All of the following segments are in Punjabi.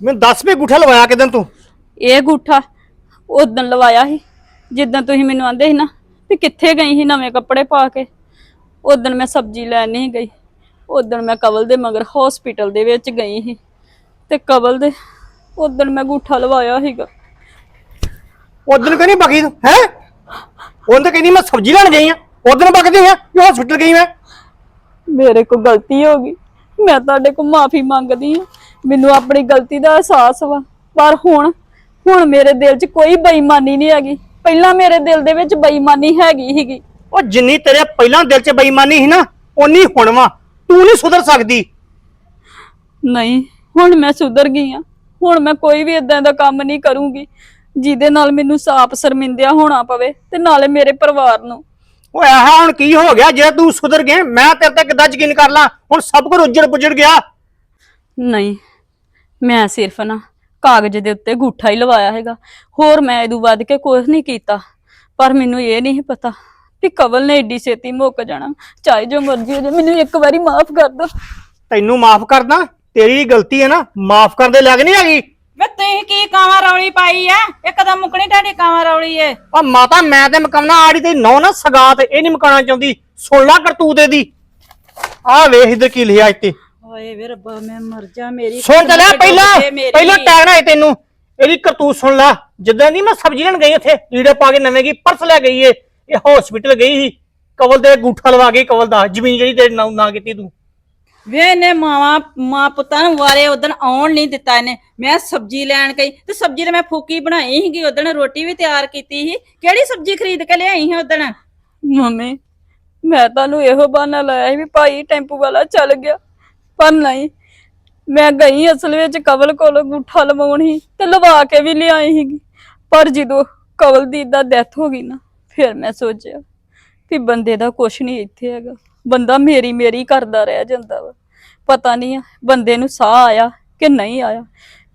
ਮੈਨੂੰ ਦੱਸ ਵੀ ਗੁੱਠਾ ਲਵਾਇਆ ਕਿਦਾਂ ਤੂੰ? ਇਹ ਗੂਠਾ ਉਦੋਂ ਲਵਾਇਆ ਸੀ ਜਿੱਦਾਂ ਤੁਸੀਂ ਮੈਨੂੰ ਆਂਦੇ ਸੀ ਨਾ ਵੀ ਕਿੱਥੇ ਗਈ ਸੀ ਨਵੇਂ ਕੱਪੜੇ ਪਾ ਕੇ ਉਦੋਂ ਮੈਂ ਸਬਜ਼ੀ ਲੈਣ ਨਹੀਂ ਗਈ। ਉਦੋਂ ਮੈਂ ਕਵਲ ਦੇ ਮਗਰ ਹਸਪੀਟਲ ਦੇ ਵਿੱਚ ਗਈ ਸੀ ਤੇ ਕਵਲ ਦੇ ਉਦੋਂ ਮੈਂ ਗੂਠਾ ਲਵਾਇਆ ਸੀਗਾ। ਉਦੋਂ ਕਹਿੰਦੀ ਬਾਕੀ ਤੂੰ ਹੈ? ਉਹਨੇ ਕਹਿੰਦੀ ਮੈਂ ਸਬਜ਼ੀ ਲੈਣ ਗਈ ਆ ਉਦੋਂ ਬਕਦੀ ਆ ਕਿ ਹਸਪੀਟਲ ਗਈ ਮੈਂ। ਮੇਰੇ ਕੋਲ ਗਲਤੀ ਹੋ ਗਈ ਮੈਂ ਤੁਹਾਡੇ ਕੋਲ ਮਾਫੀ ਮੰਗਦੀ ਹਾਂ ਮੈਨੂੰ ਆਪਣੀ ਗਲਤੀ ਦਾ ਅਹਿਸਾਸ ਵਾ। ਪਰ ਹੁਣ ਹੁਣ ਮੇਰੇ ਦਿਲ 'ਚ ਕੋਈ ਬੇਈਮਾਨੀ ਨਹੀਂ ਹੈਗੀ। ਪਹਿਲਾਂ ਮੇਰੇ ਦਿਲ ਦੇ ਵਿੱਚ ਬੇਈਮਾਨੀ ਹੈਗੀ ਸੀਗੀ। ਉਹ ਜਿੰਨੀ ਤੇਰੇ ਪਹਿਲਾਂ ਦਿਲ 'ਚ ਬੇਈਮਾਨੀ ਸੀ ਨਾ ਓਨੀ ਹੁਣ ਵਾ। ਤੂੰ ਨਹੀਂ ਸੁਧਰ ਸਕਦੀ। ਨਹੀਂ ਹੁਣ ਮੈਂ ਸੁਧਰ ਗਈ ਆ। ਹੁਣ ਮੈਂ ਕੋਈ ਵੀ ਇਦਾਂ ਦਾ ਕੰਮ ਨਹੀਂ ਕਰੂੰਗੀ ਜਿਹਦੇ ਨਾਲ ਮੈਨੂੰ ਸਾਪ ਸ਼ਰਮਿੰਦਿਆ ਹੋਣਾ ਪਵੇ ਤੇ ਨਾਲੇ ਮੇਰੇ ਪਰਿਵਾਰ ਨੂੰ। ਉਹ ਆਹ ਹੁਣ ਕੀ ਹੋ ਗਿਆ? ਜੇ ਤੂੰ ਸੁਧਰ ਗਿਆ ਮੈਂ ਤੇਰੇ ਤੇ ਕਿੱਦਾਂ ਯਕੀਨ ਕਰ ਲਾਂ? ਹੁਣ ਸਭ ਕੁਝ ਉੱਜੜ ਪੁੱਜੜ ਗਿਆ। ਨਹੀਂ ਮੈਂ ਸਿਰਫ ਨਾ ਕਾਗਜ਼ ਦੇ ਉੱਤੇ ਗੂਠਾ ਹੀ ਲਵਾਇਆ ਹੈਗਾ। ਹੋਰ ਮੈਂ ਇਹਦੂ ਵੱਧ ਕੇ ਕੁਝ ਨਹੀਂ ਕੀਤਾ। ਪਰ ਮੈਨੂੰ ਇਹ ਨਹੀਂ ਪਤਾ ਕਿ ਕਵਲ ਨੇ ਏਡੀ ਛੇਤੀ ਮੁੱਕ ਜਾਣਾ। ਚਾਹੇ ਜੋ ਮਰਜ਼ੀ ਹੋ ਜਾਏ ਮੈਨੂੰ ਇੱਕ ਵਾਰੀ ਮਾਫ ਕਰ ਦਿਓ। ਤੈਨੂੰ ਮਾਫ ਕਰਦਾ? ਤੇਰੀ ਗਲਤੀ ਹੈ ਨਾ ਮਾਫ ਕਰਨ ਦੇ ਲੱਗ ਨਹੀਂ ਹੈਗੀ। ਵੇ ਤੁਸੀਂ ਕੀ ਕਾਵਾਂ ਰੌਲੀ ਪਾਈ ਐ? ਇਹ ਕਦਮ ਮੁਕਣੀ ਤੁਹਾਡੀ ਕਾਵਾਂ ਰੌਲੀ ਏ। ਉਹ ਮਾਤਾ ਮੈਂ ਤੇ ਮਕਾਉਣਾ ਆੜੀ ਤੇ ਨੌ ਨਾ ਸਗਾਤ ਇਹ ਨਹੀਂ ਮਕਾਉਣਾ ਚਾਹੁੰਦੀ। ਸੁਣ ਲੈ ਕਰਤੂਤ ਇਹਦੀ। ਆ ਵੇਖ ਇਧਰ ਕੀ ਲਿਆ ਇੱਥੇ। ਓਏ ਵੇ ਰੱਬਾ ਮੈਂ ਮਰ ਜਾ ਮੇਰੀ ਸੁਣ ਤੇ ਲੈ ਕਿਸਮਤ ਪਹਿਲਾਂ ਡੁੱਬ ਜੇ ਮੇਰੀ। ਪਹਿਲਾਂ ਟਾਈਮ ਹੈ ਤੈਨੂੰ ਇਹਦੀ ਕਰਤੂਤ ਸੁਣ ਲੈ। ਜਿੱਦਾਂ ਦੀ ਮੈਂ ਸਬਜ਼ੀ ਲੈਣ ਗਈ ਉੱਥੇ ਲੀੜੇ ਪਾ ਕੇ ਨਵੇਂ ਗਈ ਪਰਸ ਲੈ ਗਈ ਏ ਇਹ ਹਸਪੀਟਲ ਗਈ ਸੀ। ਕਵਲ ਦੇ ਗੂਠਾ ਲਵਾ ਗਈ ਕਵਲ ਦਾ ਜ਼ਮੀਨ ਜਿਹੜੀ ਤੇਰੇ ਨਾਂ ਨਾ ਕੀਤੀ ਤੂੰ। ਵੇ ਇਹਨੇ ਮਾਵਾ ਮਾਂ ਪੁੱਤਾਂ ਨੂੰ ਵਾਰੇ ਉਦਣ ਆਉਣ ਨਹੀਂ ਦਿੱਤਾ ਇਹਨੇ। ਮੈਂ ਸਬਜ਼ੀ ਲੈਣ ਗਈ ਤੇ ਸਬਜ਼ੀ ਤੇ ਮੈਂ ਫੂਕੀ ਬਣਾਈ ਸੀਗੀ ਉਦਣ ਰੋਟੀ ਵੀ ਤਿਆਰ ਕੀਤੀ ਸੀ। ਕਿਹੜੀ ਸਬਜ਼ੀ ਖਰੀਦ ਕੇ ਲਿਆਈ ਸੀ ਉਦਣ? ਮੰਮੀ ਮੈਂ ਤੁਹਾਨੂੰ ਇਹੋ ਬਹਾਨਾ ਲਾਇਆ ਸੀ ਵੀ ਭਾਈ ਟੈਂਪੂ ਵਾਲਾ ਚੱਲ ਗਿਆ। ਪਰ ਨਹੀਂ, ਮੈਂ ਗਈ ਅਸਲ ਵਿੱਚ ਕਵਲ ਕੋਲ ਗੁੱਠਾ ਲਵਾਉਣ ਹੀ ਤੇ ਲਵਾ ਕੇ ਵੀ ਲਿਆਈ ਸੀਗੀ। ਪਰ ਜਦੋਂ ਕਵਲ ਦੀ ਦਾ ਡੈਥ ਹੋ ਗਈ ਨਾ, ਫਿਰ ਮੈਂ ਸੋਚਿਆ ਵੀ ਬੰਦੇ ਦਾ ਕੁਛ ਨਹੀਂ ਇੱਥੇ ਹੈਗਾ। ਬੰਦਾ ਮੇਰੀ ਮੇਰੀ ਕਰਦਾ ਰਹਿ ਜਾਂਦਾ ਵਾ। ਪਤਾ ਨਹੀਂ ਆ ਬੰਦੇ ਨੂੰ ਸਾਹ ਆਇਆ ਕਿ ਨਹੀਂ ਆਇਆ।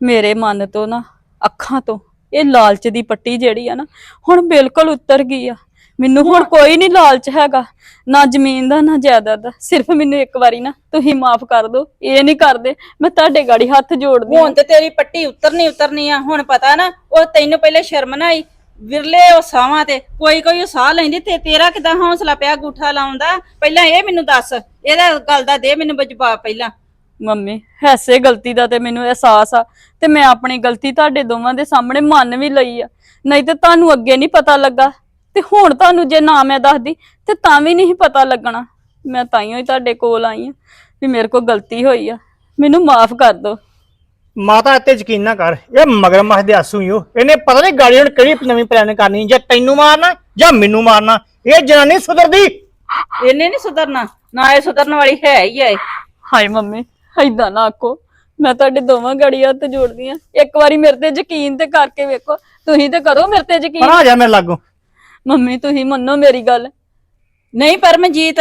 ਮੇਰੇ ਮਨ ਤੋਂ ਨਾ ਅੱਖਾਂ ਤੋਂ ਇਹ ਲਾਲਚ ਦੀ ਪੱਟੀ ਜਿਹੜੀ ਆ ਨਾ ਹੁਣ ਬਿਲਕੁਲ ਉਤਰ ਗਈ ਆ। ਮੈਨੂੰ ਹੁਣ ਕੋਈ ਨਹੀਂ ਲਾਲਚ ਹੈਗਾ। ਨਾ ਜ਼ਮੀਨ ਦਾ ਨਾ ਜਾਇਦਾਦ ਦਾ। ਸਿਰਫ ਮੈਨੂੰ ਇੱਕ ਵਾਰੀ ਨਾ ਤੁਸੀਂ ਮਾਫ ਕਰ ਦਿਓ। ਇਹ ਨਹੀਂ ਕਰਦੇ। ਮੈਂ ਤੁਹਾਡੇ ਗਾੜੀ ਹੱਥ ਜੋੜਦੀ ਹਾਂ। ਹੁਣ ਤੇ ਤੇਰੀ ਪੱਟੀ ਉਤਰਨੀ ਉਤਰਨੀ ਆ। ਹੁਣ ਪਤਾ ਨਾ ਉਹ ਤੈਨੂੰ ਪਹਿਲੇ ਸ਼ਰਮ ਨਾ ਆਈ। ਵਿਰਲੇ ਉਹ ਸਾਵਾਂ ਤੇ। ਕੋਈ ਕੋਈ ਉਹ ਸਾਹ ਲੈਂਦੀ ਤੇ ਤੇਰਾ ਕਿਦਾਂ ਹੌਸਲਾ ਪਿਆ ਗੂਠਾ ਲਾਉਂਦਾ ਪਹਿਲਾਂ ਇਹ ਮੈਨੂੰ ਦੱਸ। ਇਹਦਾ ਗੱਲ ਦਾ ਦੇ ਮੈਨੂੰ ਜਵਾਬ ਪਹਿਲਾਂ। ਮੰਮੀ ਐਸੇ ਗਲਤੀ ਦਾ ਤੇ ਮੈਨੂੰ ਅਹਿਸਾਸ ਆ। ਤੇ ਮੈਂ ਆਪਣੀ ਗਲਤੀ ਤੁਹਾਡੇ ਦੋਵਾਂ ਦੇ ਸਾਹਮਣੇ ਮੰਨ ਵੀ ਲਈ ਆ। ਨਹੀਂ ਤੇ ਤੁਹਾਨੂੰ ਅੱਗੇ ਨਹੀਂ ਪਤਾ ਲੱਗਾ। ਤੇ ਹੁਣ ਤੁਹਾਨੂੰ ਜੇ ਨਾ ਮੈਂ ਦੱਸਦੀ ਤੇ ਤਾਂ ਵੀ ਨਹੀਂ ਪਤਾ ਲੱਗਣਾ। ਮੈਂ ਤਾਈਓ ਹੀ ਤੁਹਾਡੇ ਕੋਲ ਆਈ ਆ ਵੀ ਮੇਰੇ ਕੋਲ ਗਲਤੀ ਹੋਈ ਆ। ਮੈਨੂੰ ਮਾਫ ਕਰ ਦਿਓ। ਮਾਤਾ ਇੱਥੇ ਯਕੀਨ ਨਾ ਕਰ। ਇਹ ਮਗਰ ਮਸ ਦੇ ਆਸੂ ਹੀ ਹੋ। ਇਹਨੇ ਪਤਾ ਨਹੀਂ ਗਾੜੀ ਹੁਣ ਕਿਹੜੀ ਨਵੀਂ ਪਲਾਨ ਕਰਨੀ। ਜਾਂ ਤੈਨੂੰ ਮਾਰਨਾ ਜਾਂ ਮੈਨੂੰ ਮਾਰਨਾ। ਇਹ ਜਨਾਨੀ ਸੁਧਰਦੀ। ਇਹਨੇ ਨਹੀਂ ਸੁਧਰਨਾ। ਨਾ ਇਹ ਸੁਧਰਨ ਵਾਲੀ ਹੈ ਹੀ ਐ ਹਾਏ ਮੰਮੀ ਏਦਾਂ ਨਾ ਆਖੋ। ਮੈਂ ਤੁਹਾਡੇ ਦੋਵਾਂ ਗੜੀ ਹੱਥ ਜੋੜਦੀ ਆ ਇੱਕ ਵਾਰੀ ਮੇਰੇ ਤੇ ਯਕੀਨ ਤੇ ਕਰਕੇ ਵੇਖੋ। ਤੁਸੀਂ ਤੇ ਕਰੋ ਮੇਰੇ ਤੇ ਯਕੀਨ। ਪਰ ਆ ਜਾ ਮੇਰੇ ਲਾਗੋਂ। ਮੰਮੀ ਤੁਸੀਂ ਮੰਨੋ ਮੇਰੀ ਗੱਲ। ਨਹੀਂ ਪਰਮਜੀਤ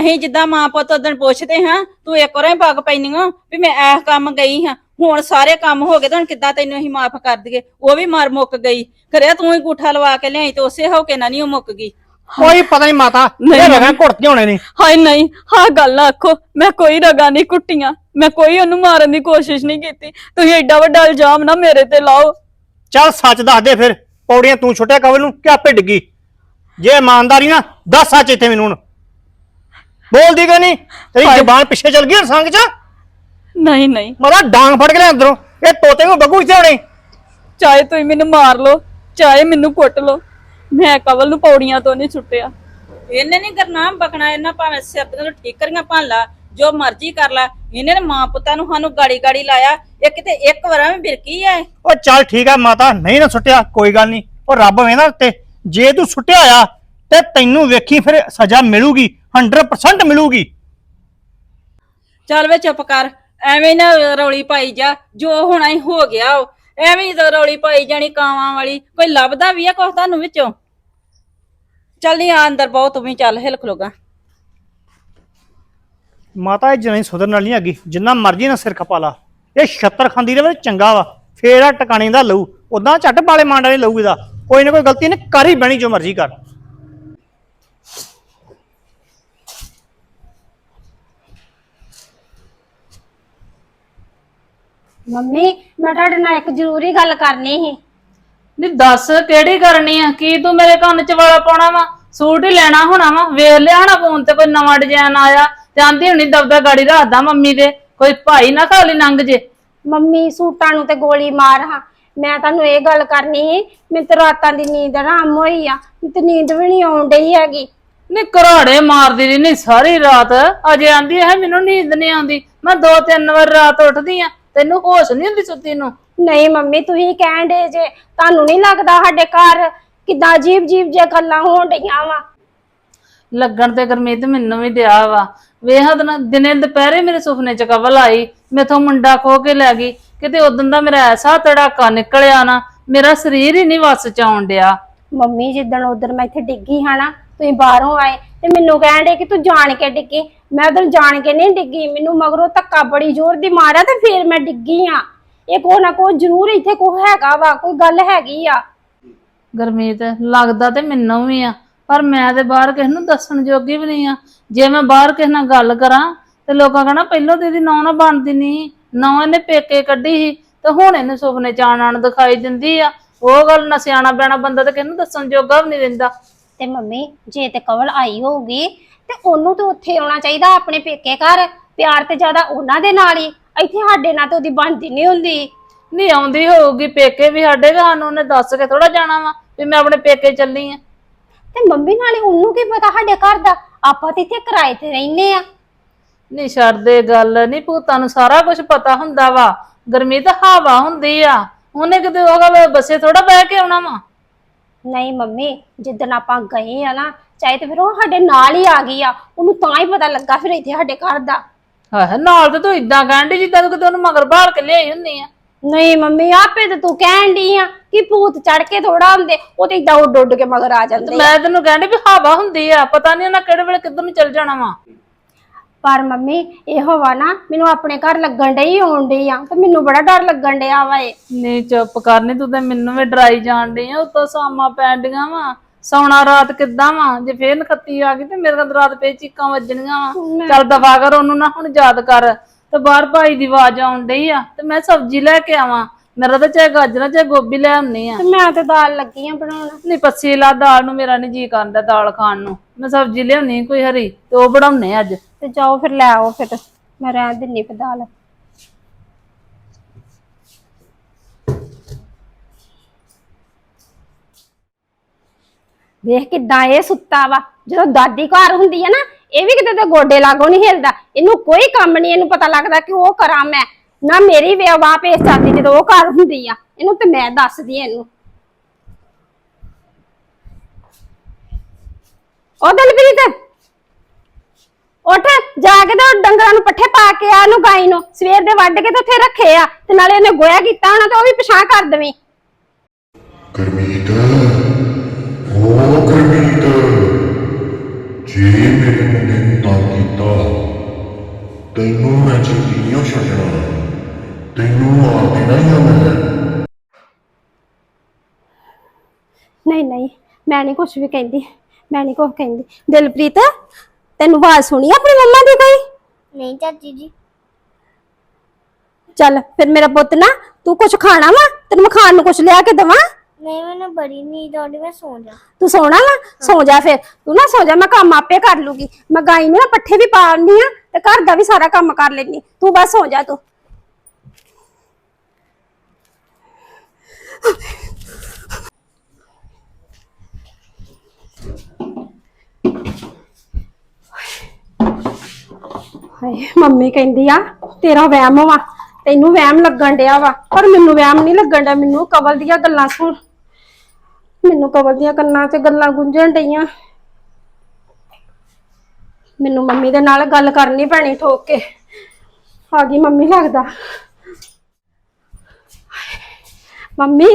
ਅਸੀਂ ਜਿੱਦਾਂ ਮਾਂ ਪੁੱਤ ਉਦੋਂ ਪੁੱਛਦੇ ਹਾਂ ਤੂੰ ਇੱਕ ਵਾਰ ਹੀ ਪੱਗ ਪੈਣੀਓ ਵੀ ਮੈਂ ਇਸ ਕੰਮ ਗਈ ਹਾਂ। ਹੁਣ ਸਾਰੇ ਕੰਮ ਹੋ ਗਏ ਤਾਂ ਹੁਣ ਕਿੱਦਾਂ ਤੈਨੂੰ ਅਸੀਂ ਮਾਫ ਕਰ ਦਈਏ? ਉਹ ਵੀ ਮਰ ਮੁੱਕ ਗਈ। ਖਰਿਆ ਤੂੰ ਹੀ ਗੂਠਾ ਲਵਾ ਕੇ ਲਿਆਈ ਤੇ ਉਸੇ ਹੋ ਕੇ ਨਾ ਨਹੀਂ ਉਹ ਮੁੱਕ ਗਈ। ਕੋਈ ਪਤਾ ਨਹੀਂ ਮਾਤਾ ਨਹੀਂ, ਇਹ ਰਗਾਂ ਘੁੱਟਦੇ ਹੋਣੇ ਨੇ। ਹਾਏ ਨਹੀਂ ਹਾਂ ਗੱਲ ਨਾ ਆਖੋ ਮੈਂ ਕੋਈ ਰਗਾ ਨਹੀਂ ਕੁੱਟੀਆਂ। ਮੈਂ ਕੋਈ ਉਹਨੂੰ ਮਾਰਨ ਦੀ ਕੋਸ਼ਿਸ਼ ਨਹੀਂ ਕੀਤੀ। ਤੁਸੀਂ ਐਡਾ ਵੱਡਾ ਇਲਜ਼ਾਮ ਨਾ ਮੇਰੇ ਤੇ ਲਾਓ। ਚੱਲ ਸੱਚ ਦੱਸ ਦੇ ਫਿਰ ਪੌੜੀਆਂ ਤੂੰ ਛੁੱਟਿਆ ਕਵਲ ਨੂੰ ਕਿ ਆਪੇ ਡਿੱਗੀ? ਜੇ ਇਮਾਨਦਾਰੀ ਨਾ ਦੱਸ ਸੱਚ ਇੱਥੇ ਮੈਨੂੰ ਹੁਣ। ਬੋਲਦੀ ਕਿ ਨਹੀਂ? ਤੇਰੀ। ਜ਼ਬਾਨ ਪਿੱਛੇ ਚਲ ਗਈ ਸੰਗ ਚ? ਨਹੀਂ ਨਹੀਂ। ਮਰਾ ਡਾਂਗ ਫੜ ਕੇ ਲੈ ਅੰਦਰੋਂ। ਇਹ ਤੋਤੇ ਨੂੰ ਬੱਗੂ ਇੱਥੇ ਹੋਣੇ। ਚਾਹੇ ਤੁਸੀਂ ਮੈਨੂੰ ਮਾਰ ਲਓ ਚਾਹੇ ਮੈਨੂੰ ਕੁੱਟ ਲਓ। ਮੈਂ ਕਵਲ ਨੂੰ ਪੌੜੀਆਂ ਤੋਂ ਨਹੀਂ ਛੁੱਟਿਆ ਇਹਨੇ ਨਹੀਂ ਕਰਨਾ ਬਕਣਾ ਇਹਨਾਂ ਭਾਵੇਂ ਸਿਰ ਤੇ ਠੀਕਰੀਆਂ ਭੰਨ ਲਾ ਜੋ ਮਰਜ਼ੀ ਕਰ ਲਾ। ਇਹਨੇ ਨੇ ਮਾਂ ਪੁੱਤਾਂ ਨੂੰ ਸਾਨੂੰ ਗਾੜੀ ਗਾੜੀ ਲਾਇਆ। ਇਹ ਕਿਤੇ ਇੱਕ ਵਾਰ ਵੀ ਬਿਰਕੀ ਐ। ਉਹ ਚੱਲ ਠੀਕ ਆ ਮਾਤਾ ਨਹੀਂ ਨਾ ਸੁੱਟਿਆ ਕੋਈ ਗੱਲ ਨਹੀਂ। ਉਹ ਰੱਬ ਵੇਂਦਾ ਉੱਤੇ। ਜੇ ਤੂੰ ਸੁੱਟਿਆ ਆ ਤੇ ਤੈਨੂੰ ਵੇਖੀ ਫਿਰ ਸਜ਼ਾ ਮਿਲੂਗੀ 100% ਮਿਲੂਗੀ। ਚੱਲ ਵੇ ਚੁੱਪ ਕਰ ਐਵੇਂ ਨਾ ਰੌਲੀ ਪਾਈ ਜਾ ਜੋ ਹੋਣਾ ਹੀ ਹੋ ਗਿਆ ਉਹ। ਐਵੇਂ ਹੀ ਤਾਂ ਰੌਲੀ ਪਾਈ ਜਾਣੀ ਕਾਵਾਂ ਵਾਲੀ ਕੋਈ ਲੱਭਦਾ ਵੀ ਆ ਕੁਛ ਤੁਹਾਨੂੰ ਵਿੱਚੋਂ? ਚੱਲ ਨਹੀਂ ਆ ਅੰਦਰ ਬਹੁਤ ਤੂੰ ਵੀ ਚੱਲ ਹਿਲ ਖਲੋਗਾ ਮਾਤਾ ਇਹ ਜਨਾਨੀ ਸੁਧਰਨ ਵਾਲੀ ਨਹੀਂ ਹੈਗੀ ਜਿੰਨਾ ਮਰਜ਼ੀ ਨਾ ਸਿਰ ਖਪਾ ਲਾ। ਇਹ ਛੱਤਰ ਖਾਂਦੀ ਰਵੇ ਚੰਗਾ ਵਾ। ਫੇਰ ਆ ਟਿਕਾਣੇ ਦਾ ਲਊ ਉਦਾਂ ਝੱਟ ਬਾਲੇ ਮਾਂਡਾ ਨਹੀਂ ਲਊ ਇਹਦਾ। ਕੋਈ ਨਾ ਕੋਈ ਗਲਤੀ ਨੇ ਕਰ ਹੀ ਬਹਿਣੀ ਜੋ ਮਰਜ਼ੀ ਕਰ। ਮੰਮੀ ਮੈਂ ਤੁਹਾਡੇ ਨਾਲ ਇੱਕ ਜ਼ਰੂਰੀ ਗੱਲ ਕਰਨੀ ਸੀ। ਨੀ ਦੱਸ ਕਿਹੜੀ ਕਰਨੀ ਆ? ਕੀ ਤੂੰ ਮੇਰੇ ਕੰਨ 'ਚ ਵਾਲਾ ਪਾਉਣਾ ਵਾ? ਸੂਟ ਹੀ ਲੈਣਾ ਹੋਣਾ ਵਾ। ਵੇਖ ਲਿਆ ਹੋਣਾ ਫੋਨ ਤੇ ਕੋਈ ਨਵਾਂ ਡਿਜ਼ਾਈਨ ਆਇਆ। ਜਾਂਦੀ ਹੁਣੀ ਦਬਦਾ ਗਾੜੀ ਰੱਖਦਾ ਮੰਮੀ ਦੇ। ਕੋਈ ਭਾਈ ਨਾ ਖਾਲੀ ਲੰਘ ਜੇ। ਮੰਮੀ ਸੂਟਾਂ ਨੂੰ ਤੇ ਗੋਲੀ ਮਾਰ ਹਾਂ। ਮੈਂ ਤੁਹਾਨੂੰ ਇਹ ਗੱਲ ਕਰਨੀ ਸੀ ਮੈਨੂੰ ਤੇ ਰਾਤਾਂ ਦੀ ਨੀਂਦ ਆਰਾਮ ਹੋਈ ਆ ਮੈਨੂੰ ਤੇ ਨੀਂਦ ਵੀ ਨਹੀਂ ਆਉਣ ਡਈ ਹੈਗੀ। ਨੀ ਘਰਾੜੇ ਮਾਰਦੀ ਰਹੀ ਨੀ ਸਾਰੀ ਰਾਤ ਅਜੇ ਆਂਦੀ ਹੈ ਮੈਨੂੰ ਨੀਂਦ ਨਹੀਂ ਆਉਂਦੀ। ਮੈਂ ਦੋ ਤਿੰਨ ਵਾਰ ਰਾਤ ਉੱਠਦੀ ਆ ਤੈਨੂੰ ਹੋਸ਼ ਨਹੀਂ ਹੁੰਦੀ ਸੁੱਤੀ ਨੂੰ? ਨਹੀਂ ਮੰਮੀ ਤੁਸੀਂ ਕਹਿਣ ਦੇ ਜੇ ਤੁਹਾਨੂੰ ਨਹੀਂ ਲੱਗਦਾ ਸਾਡੇ ਘਰ ਕਿਦਾਂ ਅਜੀਬ ਅਜੀਬ ਜਿਹੀਆਂ ਗੱਲਾਂ ਹੋਣ ਡਈਆਂ ਵਾ? ਲੱਗਣ ਤੇ ਗਰਮੀਤ ਮੈਨੂੰ ਵੀ ਦਿਆ ਵਾ। ਵੇਹਦ ਨਾ ਦਿਨੇ ਦੁਪਹਿਰੇ ਮੇਰੇ ਸੁਪਨੇ ਚ ਕਵਲ ਆਈ ਮੇਥੋਂ ਮੁੰਡਾ ਖੋ ਕੇ ਲੈ ਗਈ। ਕਿਤੇ ਉਦੋਂ ਦਾ ਮੇਰਾ ਐਸਾ ਤੜਾਕਾ ਨਿਕਲਿਆ ਨਾ ਮੇਰਾ ਸਰੀਰ ਹੀ ਨਹੀਂ ਵੱਸ ਚ ਆਉਣ ਡਿਆ। ਮੰਮੀ ਜਿੱਦਣ ਉਧਰ ਮੈਂ ਇੱਥੇ ਡਿੱਗੀ ਹਾਂ ਨਾ ਤੁਸੀਂ ਬਾਹਰੋਂ ਆਏ ਤੇ ਮੈਨੂੰ ਕਹਿਣ ਦੇ ਕਿ ਤੂੰ ਜਾਣ ਕੇ ਡਿੱਗੀ। ਮੈਂ ਉਧਰ ਜਾਣ ਕੇ ਨਹੀਂ ਡਿੱਗੀ ਮੈਨੂੰ ਮਗਰੋਂ ਧੱਕਾ ਬੜੀ ਜ਼ੋਰ ਦੀ ਮਾਰਿਆ ਤੇ ਫਿਰ ਮੈਂ ਡਿੱਗੀ ਆ ਇਹ ਕੋ ਨਾ ਕੋ ਜ਼ਰੂਰ ਇੱਥੇ ਕੋ ਹੈਗਾ ਵਾ ਕੋਈ ਗੱਲ ਹੈਗੀ ਆ। ਗਰਮੀਤ ਲੱਗਦਾ ਤੇ ਮੈਨੂੰ ਵੀ ਆ ਪਰ ਮੈਂ ਤੇ ਬਾਹਰ ਕਿਸੇ ਨੂੰ ਦੱਸਣ ਜੋਗੀ ਵੀ ਨਹੀਂ ਆ। ਜੇ ਮੈਂ ਬਾਹਰ ਕਿਸੇ ਨਾਲ ਗੱਲ ਕਰਾਂ ਤੇ ਲੋਕਾਂ ਕਹਣਾ ਪਹਿਲਾਂ ਤੇ ਇਹਦੀ ਨੌ ਨਾ ਬਣਦੀ ਨਹੀਂ ਨੌ ਇਹਨੇ ਪੇਕੇ ਕੱਢੀ ਸੀ ਤੇ ਹੁਣ ਇਹਨੂੰ ਸੁਪਨੇ ਚ ਆਣ ਦਿਖਾਈ ਦਿੰਦੀ ਆ। ਉਹ ਗੱਲ ਨਾ ਸਿਆਣਾ ਬਿਆਣਾ ਬੰਦਾ ਤੇ ਕਿਸੇ ਨੂੰ ਦੱਸਣ ਜੋਗਾ ਵੀ ਨਹੀਂ ਰਹਿੰਦਾ ਤੇ ਮੰਮੀ ਜੇ ਤੇ ਕਵਲ ਆਈ ਹੋਊਗੀ ਤੇ ਉਹਨੂੰ ਤੇ ਉੱਥੇ ਆਉਣਾ ਚਾਹੀਦਾ ਆਪਣੇ ਪੇਕੇ ਘਰ। ਪਿਆਰ ਤੇ ਜ਼ਿਆਦਾ ਉਹਨਾਂ ਦੇ ਨਾਲ ਹੀ। ਇੱਥੇ ਸਾਡੇ ਨਾਲ ਤੇ ਉਹਦੀ ਬਣਦੀ ਨਹੀਂ ਹੁੰਦੀ। ਨਹੀਂ ਆਉਂਦੀ ਹੋਊਗੀ ਪੇਕੇ ਵੀ ਸਾਡੇ ਘਰ ਸਾਨੂੰ ਉਹਨੇ ਦੱਸ ਕੇ ਥੋੜਾ ਜਾਣਾ ਵਾ ਵੀ ਮੈਂ ਆਪਣੇ ਪੇਕੇ ਚੱਲੀ ਆ। ਤੇ ਮੰਮੀ ਨਾਲੇ ਉਹਨੂੰ ਕੀ ਪਤਾ ਸਾਡੇ ਘਰ ਦਾ? ਆਪਾਂ ਤੇ ਇੱਥੇ ਕਿਰਾਏ ਤੇ ਰਹਿੰਦੇ ਆ। ਨਹੀਂ ਛੱਡਦੇ ਗੱਲ ਨਹੀਂ ਭੂਤਾਂ ਨੂੰ ਸਾਰਾ ਕੁਝ ਪਤਾ ਹੁੰਦਾ ਵਾ। ਗਰਮੀ ਤਾਂ ਹਵਾ ਹੁੰਦੀ ਆ। ਉਹਨੇ ਕਿਤੇ ਉਹ ਗੱਲ ਬੱਸੇ ਥੋੜਾ ਬਹਿ ਕੇ ਆਉਣਾ ਵਾ? ਨਹੀਂ ਮੰਮੀ ਜਿੱਦਣ ਆਪਾਂ ਗਏ ਆ ਨਾ ਚਾਹੇ ਤੇ ਫਿਰ ਉਹ ਸਾਡੇ ਨਾਲ ਹੀ ਆ ਗਈ ਆ। ਉਹਨੂੰ ਤਾਂ ਹੀ ਪਤਾ ਲੱਗਾ ਫਿਰ ਇੱਥੇ ਸਾਡੇ ਘਰ ਦਾ। ਆਹ ਨਾਲ ਤੇ ਤੂੰ ਇਦਾਂ ਕਹਿੰਦੀ ਜਿੱਦਾਂ ਤੂੰ ਕਿਤੇ ਉਹਨੂੰ ਮਗਰ ਭਾਲ ਕੇ ਲਿਆਈ ਹੁੰਨੀ ਆ। ਨਹੀਂ ਮੰਮੀ ਆਪੇ ਤੇ ਤੂੰ ਕਹਿਣ ਡਈ ਆ ਕਿ ਭੂਤ ਚੜ ਕੇ ਥੋੜਾ ਹੁੰਦੇ ਉਹ ਤੇ ਇਦਾਂ ਉੱਡ ਉੱਡ ਕੇ ਮਗਰ ਆ ਜਾਂਦੇ ਆ। ਮੈਂ ਤੈਨੂੰ ਕਹਿੰਦੀ ਵੀ ਹਵਾ ਹੁੰਦੀ ਆ ਪਤਾ ਨਹੀਂ ਉਹਨਾਂ ਕਿਹੜੇ ਵੇਲੇ ਕਿੱਧਰ ਨੂੰ ਚੱਲ ਜਾਣਾ ਵਾ। ਪਰ ਮੰਮੀ ਇਹੋ ਵਾ ਨਾ ਮੈਨੂੰ ਆਪਣੇ ਘਰ ਲੱਗਣ ਡਈ ਆਉਣ ਡਈ ਆ ਤੇ ਮੈਨੂੰ ਬੜਾ ਡਰ ਲੱਗਣ ਡਿਆ ਵਾ ਇਹ। ਨਹੀਂ ਚੁੱਪ ਕਰਨੀ ਤੂੰ ਤੇ ਮੈਨੂੰ ਵੀ ਡਰਾਈ ਜਾਣ ਡਈ ਆ ਉੱਤੋਂ ਸਾਮਾਂ ਪੈਣ ਡੀਆਂ ਵਾ ਸੌਣਾ ਰਾਤ ਕਿੱਦਾਂ ਵਾ ਜੇ ਫੇਰ ਨਖੱਤੀ ਆ ਗਈ ਤੇ ਮੇਰੇ ਕੋਲ ਰਾਤ ਪੇ ਚੀਕਾਂ ਵੱਜਣੀਆਂ ਵਾ। ਚੱਲ ਦਫਾ ਕਰ ਉਹਨੂੰ ਨਾ ਹੁਣ ਯਾਦ ਕਰ ਤੇ ਬਾਹਰ ਭਾਈ ਦੀ ਆਵਾਜ਼ ਆਉਣ ਡਈ ਆ ਤੇ ਮੈਂ ਸਬਜ਼ੀ ਲੈ ਕੇ ਆਵਾਂ। ਮੇਰਾ ਤਾਂ ਚਾਹੇ ਗਾਜਰਾਂ ਚਾਹੇ ਗੋਭੀ ਲੈ ਆਉਣੀ ਆ। ਤੇ ਮੈਂ ਤੇ ਦਾਲ ਲੱਗੀ ਆ ਬਣਾਉਣ। ਨਹੀਂ ਪੱਸੀ ਲਾ ਦਾਲ ਨੂੰ ਮੇਰਾ ਨਹੀਂ ਜੀ ਕਰਦਾ ਦਾਲ ਖਾਣ ਨੂੰ। ਮੈਂ ਸਬਜ਼ੀ ਲਿਆਉਣੀ ਕੋਈ ਹਰੀ ਤੇ ਉਹ ਬਣਾਉਣੇ ਅੱਜ। ਤੇ ਜਾਓ ਫਿਰ ਲੈ ਆਓ ਫਿਰ। ਮੈਂ ਰਹਿਣ ਦਿੰਨੀ ਫਿਰ ਦਾਲ। ਵੇਖ ਕਿਦਾਂ ਇਹ ਸੁੱਤਾ ਵਾ। ਜਦੋਂ ਦਾਦੀ ਘਰ ਹੁੰਦੀ ਹੈ ਨਾ ਇਹ ਵੀ ਕਿਤੇ ਤੇ ਗੋਡੇ ਲਾਗੋਂ ਨਹੀਂ ਹਿਲਦਾ। ਇਹਨੂੰ ਕੋਈ ਕੰਮ ਨਹੀਂ ਇਹਨੂੰ ਪਤਾ ਲੱਗਦਾ ਕਿ ਉਹ ਕਰਾਂ ਮੈਂ। ਨਾ ਮੇਰੀ ਵਿਆਹ ਪੇਸ ਚੱਲਦੀ ਜਦੋਂ ਉਹ ਘਰ ਹੁੰਦੀ ਆ। ਇਹਨੂੰ ਤੇ ਮੈਂ ਦੱਸਦੀ ਆ ਇਹਨੂੰ। ਉਹ ਦਲਪ੍ਰੀਤ, ਉੱਠ, ਜਾ ਕੇ ਤੇ ਉਹ ਡੰਗਰਾਂ ਨੂੰ ਪੱਠੇ ਪਾ ਕੇ ਆ ਨੂੰ ਗਾਈ ਨੂੰ। ਸਵੇਰ ਦੇ ਵੱਢ ਕੇ ਤੇ ਉੱਥੇ ਰੱਖੇ ਆ ਤੇ ਨਾਲੇ ਇਹਨੇ ਗੋਇਆ ਕੀਤਾ ਹੋਣਾ ਤੇ ਉਹ ਵੀ ਪਛਾਣ ਕਰ ਦੇਵੀਂ। ਗੁਰਮੀਤ ਉਹ ਗੁਰਮੀਤ, ਜੇ ਮੇਰੇ ਮੁੰਡੇ ਨੂੰ ਤੰਗ ਕੀਤਾ, ਤੈਨੂੰ ਮੈਂ ਜਿੰਦਗੀਆਂ ਛੱਡਣਾ। ਤੈਨੂੰ ਆ ਮੈਂ ਨਹੀਂ ਨਹੀਂ ਮੈਂ ਨਹੀਂ ਕੁਝ ਵੀ ਕਹਿੰਦੀ ਮੈਂ ਨਹੀਂ ਕੁਝ ਕਹਿੰਦੀ। ਦਿਲਪ੍ਰੀਤ ਤੈਨੂੰ ਆਵਾਜ਼ ਸੁਣੀ ਆਪਣੀ ਮੰਮਾ ਦੀ ਕੋਈ? ਨਹੀਂ ਚਾਚੀ ਜੀ। ਚੱਲ ਫਿਰ ਮੇਰਾ ਪੁੱਤ ਨਾ ਤੂੰ ਕੁਝ ਖਾਣਾ ਵਾ? ਤੈਨੂੰ ਮੈਂ ਖਾਣ ਨੂੰ ਕੁਝ ਲਿਆ ਕੇ ਦਵਾਂ? ਨਹੀਂ ਮੈਨੂੰ ਬੜੀ ਨੀਂਦ ਆਉਂਦੀ ਮੈਂ ਸੌਂ ਜਾ। ਤੂੰ ਸੋਣਾ ਵਾ? ਸੌ ਜਾ ਫਿਰ। ਤੂੰ ਨਾ ਸੌ ਜਾ ਮੈਂ ਕੰਮ ਆਪੇ ਕਰ ਲੂਗੀ। ਮੈਂ ਗਾਈ ਨੂੰ ਨਾ ਪੱਠੇ ਵੀ ਪਾ ਆਉਂਦੀ ਆ ਤੇ ਘਰ ਦਾ ਵੀ ਸਾਰਾ ਕੰਮ ਕਰ ਲੈਣੀ ਤੂੰ ਬਸ ਸੌ ਜਾ ਤੂੰ। ਹਾਏ, ਮੰਮੀ ਕਹਿੰਦੀ ਆ, ਤੇਰਾ ਵਹਿਮ ਵਾ, ਤੈਨੂੰ ਵਹਿਮ ਲੱਗਣ ਡਿਆ ਵਾ, ਪਰ ਮੈਨੂੰ ਵਹਿਮ ਨਹੀਂ ਲੱਗਣ ਡਿਆ, ਮੈਨੂੰ ਕਵਲ ਦੀਆਂ ਗੱਲਾਂ ਸੁਣ। ਮੈਨੂੰ ਕਵਲ ਦੀਆਂ ਕੰਨਾਂ 'ਚ ਗੱਲਾਂ ਗੁੰਝਣ ਡਈਆਂ। ਮੈਨੂੰ ਮੰਮੀ ਦੇ ਨਾਲ ਗੱਲ ਕਰਨੀ ਪੈਣੀ ਠੋਕ ਕੇ। ਆ ਗਈ ਮੰਮੀ ਲੱਗਦਾ। ਮੰਮੀ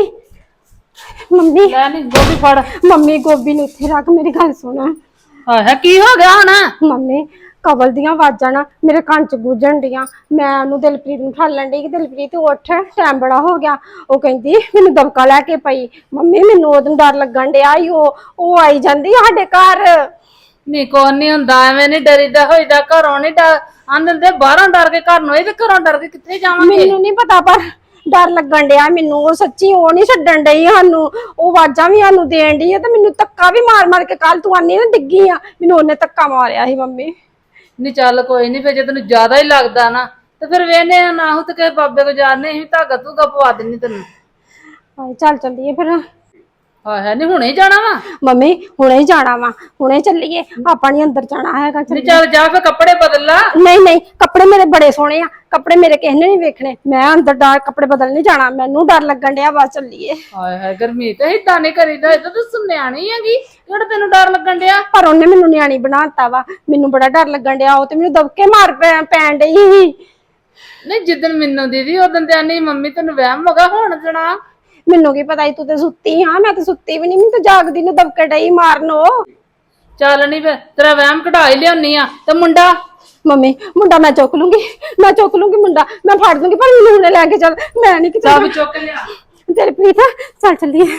ਮੰਮੀ ਲੈ ਨਹੀਂ ਗੋਭੀ ਫੜ। ਮੰਮੀ ਗੋਭੀ ਨੂੰ ਇੱਥੇ ਰੱਖ ਮੇਰੀ ਗੱਲ ਸੁਣ। ਆਹ ਕੀ ਹੋ ਗਿਆ ਹੁਣ? ਮੰਮੀ ਕਵਲ ਦੀਆਂ ਆਵਾਜ਼ਾਂ ਨਾ ਮੇਰੇ ਕੰਨ 'ਚ ਗੂੰਜਣ ਡੀਆਂ ਮੈਂ ਉਹਨੂੰ ਦਿਲਪ੍ਰੀਤ ਨੂੰ ਠਾਲਣ ਡਈ ਕਿ ਦਿਲਪ੍ਰੀਤ ਉੱਠ ਟਾਈਮ ਬੜਾ ਹੋ ਗਿਆ। ਉਹ ਕਹਿੰਦੀ ਮੈਨੂੰ ਦਬਕਾ ਲੈ ਕੇ ਪਈ। ਮੰਮੀ ਮੈਨੂੰ ਉਦੋਂ ਡਰ ਲੱਗਣ ਡਿਆ ਈ ਉਹ ਉਹ ਆਈ ਜਾਂਦੀ ਆ ਸਾਡੇ ਘਰ। ਨਹੀਂ ਕੋਈ ਨਹੀਂ ਹੁੰਦਾ ਐਵੇਂ ਨਹੀਂ ਡਰੀਦਾ ਹੋਈਦਾ ਘਰੋਂ ਨਹੀਂ ਆਂਦੇ ਹੁੰਦੇ ਬਾਹਰੋਂ ਡਰ ਕੇ ਘਰ ਨੂੰ ਇਹ ਤੇ ਘਰੋਂ ਡਰ ਕੇ ਕਿੱਥੇ ਜਾਵਾਂਗੇ? ਮੈਨੂੰ ਨਹੀਂ ਪਤਾ ਪਰ ਡਰ ਲੱਗਣ ਡਿਆ ਮੈਨੂੰ ਉਹ ਸੱਚੀ ਉਹ ਨਹੀਂ ਛੱਡਣ ਡਈ ਸਾਨੂੰ ਉਹ ਆਵਾਜ਼ਾਂ ਵੀ ਸਾਨੂੰ ਦੇਣ ਡਈ ਆ ਤੇ ਮੈਨੂੰ ਧੱਕਾ ਵੀ ਮਾਰ ਮਾਰ ਕੇ ਕੱਲ ਤੂੰ ਆਨੀ ਨਾ ਡਿੱਗੀ ਆ ਮੈਨੂੰ ਉਹਨੇ ਧੱਕਾ ਮਾਰਿਆ ਸੀ ਮੰਮੀ। ਨਹੀਂ ਚੱਲ ਕੋਈ ਨਹੀਂ ਫੇ ਜੇ ਤੈਨੂੰ ਜ਼ਿਆਦਾ ਹੀ ਲੱਗਦਾ ਨਾ ਤੇ ਫਿਰ ਵੇਨੇ ਆ ਨਾ ਹੋ ਤੇ ਕਿ ਬਾਬੇ ਕੋ ਜਾਣੇ ਅਸੀਂ ਧਾਗਾ ਧੂਗਾ ਪਵਾ ਦਿੰਨੀ ਤੈਨੂੰ। ਹਾਏ ਚੱਲ ਚੱਲੀਏ ਫਿਰ। ਹਾਂ ਹੈ ਨਹੀਂ ਹੁਣੇ ਜਾਣਾ ਵਾ? ਮੰਮੀ ਹੁਣੇ ਹੀ ਜਾਣਾ ਵਾ। ਹੁਣੇ ਚੱਲੀਏ। ਆਪਾਂ ਨਹੀਂ ਅੰਦਰ ਜਾਣਾ ਹੈਗਾ ਚੱਲੀਏ। ਚੱਲ ਜਾ ਫੇ ਕੱਪੜੇ ਬਦਲ ਲਾ। ਨਹੀਂ ਨਹੀਂ ਕੱਪੜੇ ਮੇਰੇ ਬੜੇ ਸੋਹਣੇ ਆ। ਕੱਪੜੇ ਮੇਰੇ ਕਿਸੇ ਨੇ ਨਹੀਂ ਵੇਖਣੇ। ਮੈਂ ਅੰਦਰ ਡਰ ਕੱਪੜੇ ਬਦਲ ਨਹੀਂ ਜਾਣਾ। ਮੈਨੂੰ ਡਰ ਲੱਗਣ ਡਿਆ ਬਸ ਚੱਲੀਏ। ਹਾਏ ਹਾਏ ਗਰਮੀਤ ਏਦਾਂ ਨਹੀਂ ਕਰੀਦਾ। ਏਦਾਂ ਤੂੰ ਸੁਣਿਆਣੀ ਹੈਗੀ। ਜਿਹੜਾ ਤੈਨੂੰ ਡਰ ਲੱਗਣ ਡਿਆ? ਪਰ ਉਹਨੇ ਮੈਨੂੰ ਨਿਆਣੀ ਬਣਾਤਾ ਵਾ। ਮੈਨੂੰ ਬੜਾ ਡਰ ਲੱਗਣ ਡਿਆ। ਉਹ ਤੇ ਮੈਨੂੰ ਦਬਕੇ ਮਾਰ ਪੈ- ਪੈਣ ਡਈ ਸੀ। ਨਹੀਂ ਜਿੱਦਣ ਮੈਨੂੰ ਦੀਦੀ ਉਦੋਂ ਤੇ ਆਨੀ ਮੰਮੀ ਤੈਨੂੰ ਵਹਿਮ ਹੋਗਾ। ਹੁਣ ਜਣਾ ਮੈਨੂੰ ਕੀ ਪਤਾ ਸੀ ਤੂੰ ਤੇ ਸੁੱਤੀ ਹਾਂ ਮੈਂ ਤੇ ਸੁੱਤੀ ਵੀ ਨਹੀਂ ਮੈਨੂੰ ਤਾਂ ਜਾਗਦੀ ਨੂੰ ਦਬਕੇ ਡਈ ਮਾਰਨ ਉਹ। ਚੱਲ ਨਹੀਂ ਫੇ ਤੇਰਾ ਵਹਿਮ ਕਢਾ ਹੀ ਲਿਆਉਣੀ ਆ। ਤੇ ਮੁੰਡਾ? ਮੰਮੀ ਮੁੰਡਾ ਮੈਂ ਚੁੱਕ ਲੂੰਗੀ ਮੈਂ ਚੁੱਕ ਲੂੰਗੀ ਮੁੰਡਾ ਮੈਂ ਫੜ ਲੂੰਗੀ ਪਰ ਮੈਨੂੰ ਹੁਣੇ ਲੈ ਕੇ ਚੱਲ ਮੈਂ ਨਹੀਂ ਕਿਤੇ ਸਭ ਚੁੱਕ ਲਿਆ। ਤੇਰੇ ਪ੍ਰੀਤ ਚੱਲ ਚੱਲੀਏ।